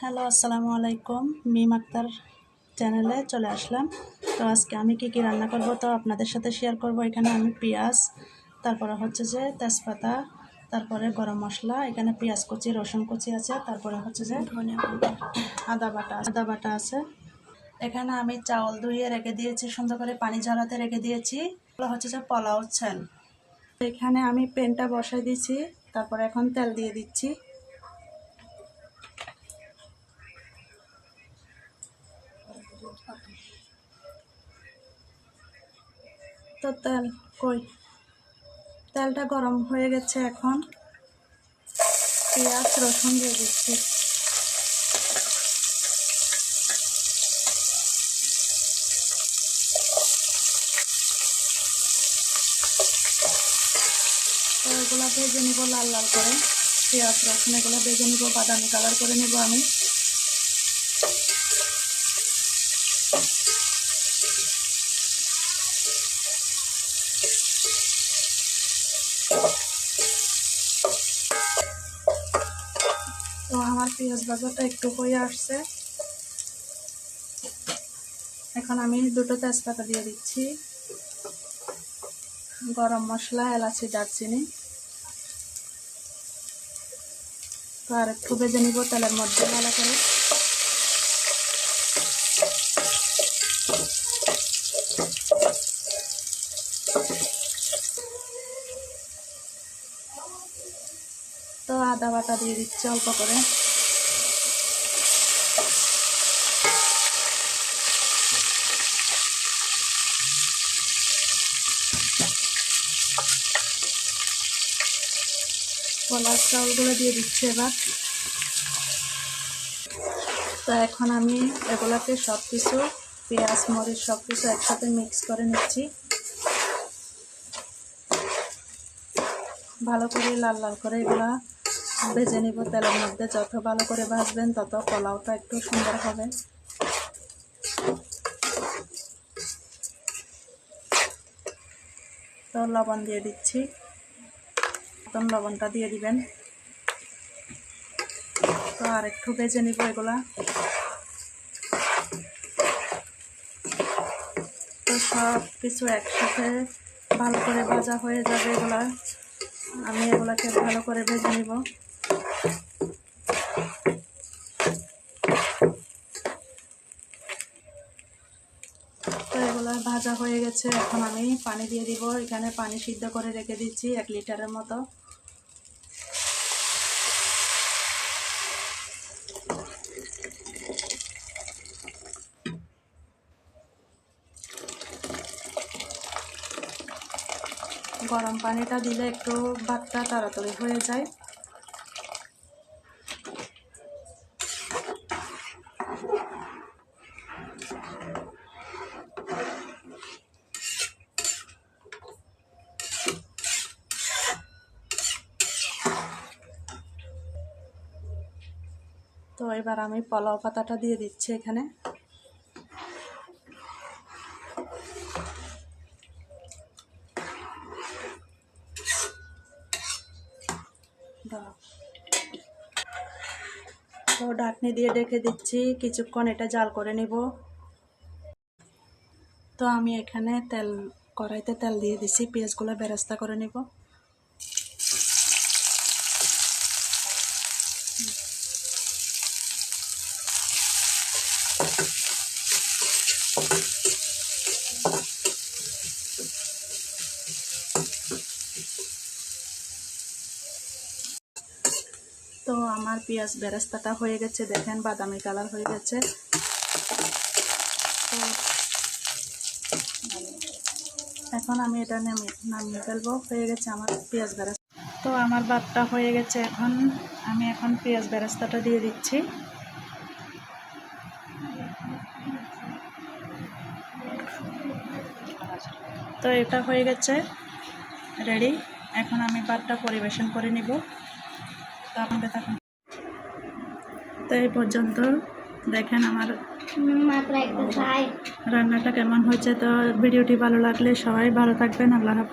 Hello আসসালামু আলাইকুম। মিম আক্তার চ্যানেলে চলে আসলাম। তো আজকে আমি কি কি রান্না করব তো আপনাদের সাথে শেয়ার করব। এখানে আমি পেঁয়াজ তারপরে হচ্ছে যে তেজপাতা তারপরে গরম মশলা এখানে পেঁয়াজ কুচি রসুন কুচি আছে তারপরে হচ্ছে যে ধনিয়া আদা বাটা আদা বাটা আছে। এখানে আমি চাউল ধুয়ে রেখে দিয়েছি সুন্দর করে পানি ঝরাতে রেখে দিয়েছি। হচ্ছে যে পোলাও চাল এখানে আমি পেনটা বসাই দিয়েছি। তারপরে এখন তেল দিয়ে দিচ্ছি। তো তেল কই? তেলটা গরম হয়ে গেছে এখন। পেঁয়াজ, রসুন দিয়ে দিচ্ছি তো এগুলো ভেজে নিব লাল লাল করে। পেঁয়াজ রসুন এগুলো ভেজে নিব, বাদামি কালার করে নিব আমি। তো আমার পেঁয়াজ বাজারটা একটু হয়ে আসছে। এখন আমি দুটো তেজপাতা দিয়ে দিচ্ছি। গরম মশলা, এলাচি, দারচিনি। তো আর একটু ভেজে নিব তেলের মধ্যে ভালো করে তো আদা বাটা দিয়ে দিচ্ছি অল্প করে। কলার চাউলগুলো দিয়ে দিচ্ছি এবার। তো এখন আমি এগুলাকে সব কিছু পেঁয়াজ, মরিচ সব কিছু একসাথে মিক্স করে নিচ্ছি। ভালো করে লাল লাল করে এগুলা ভেজে নিব তেলের মধ্যে। যত ভালো করে ভাজবেন তত পোলাওটা একটু সুন্দর হবে। তো লবণ দিয়ে দিচ্ছি। মতন লবণটা দিয়ে দিবেন। তো আর একটু ভেজে নিব এগুলা। তো সব কিছু একসাথে ভালো করে ভাজা হয়ে যাবে এগুলা। আমি এগুলাকে ভালো করে ভেজে নিব। তো এগুলা ভাজা হয়ে গেছে। এখন আমি পানি দিয়ে দিব। এখানে পানি সিদ্ধ করে রেখে দিচ্ছি এক লিটারের মতো। গরম পানিটা দিলে একটু ভাতটা তাড়াতাড়ি হয়ে যায়। তো এবার আমি পোলাও পাতাটা দিয়ে দিচ্ছি এখানে। তো ডাকনি দিয়ে ডেকে দিচ্ছি, কিছুক্ষণ এটা জাল করে নিব। তো আমি এখানে তেল, কড়াইতে তেল দিয়ে দিচ্ছি পেঁয়াজগুলো বেরাস্তা করে নিব। তো আমার পেঁয়াজ বেরেস্তাটা হয়ে গেছে, দেখেন বাদামি কালার হয়ে গেছে। তো এখন আমি এটা নামিয়ে নামিয়ে ফেলব, হয়ে গেছে আমার পেঁয়াজ বেরেস্তা। তো আমার ভাতটা হয়ে গেছে এখন, আমি এখন পেঁয়াজ বেরেস্তাটা দিয়ে দিচ্ছি। তো এটা হয়ে গেছে, রেডি। এখন আমি ভাতটা পরিবেশন করে নিব। তো আপনাদের থাকুন। তো এই পর্যন্ত দেখেন আমার রান্নাটা কেমন হয়েছে। তো ভিডিওটি ভালো লাগলে সবাই ভালো থাকবেন। আল্লাহ হাফেজ।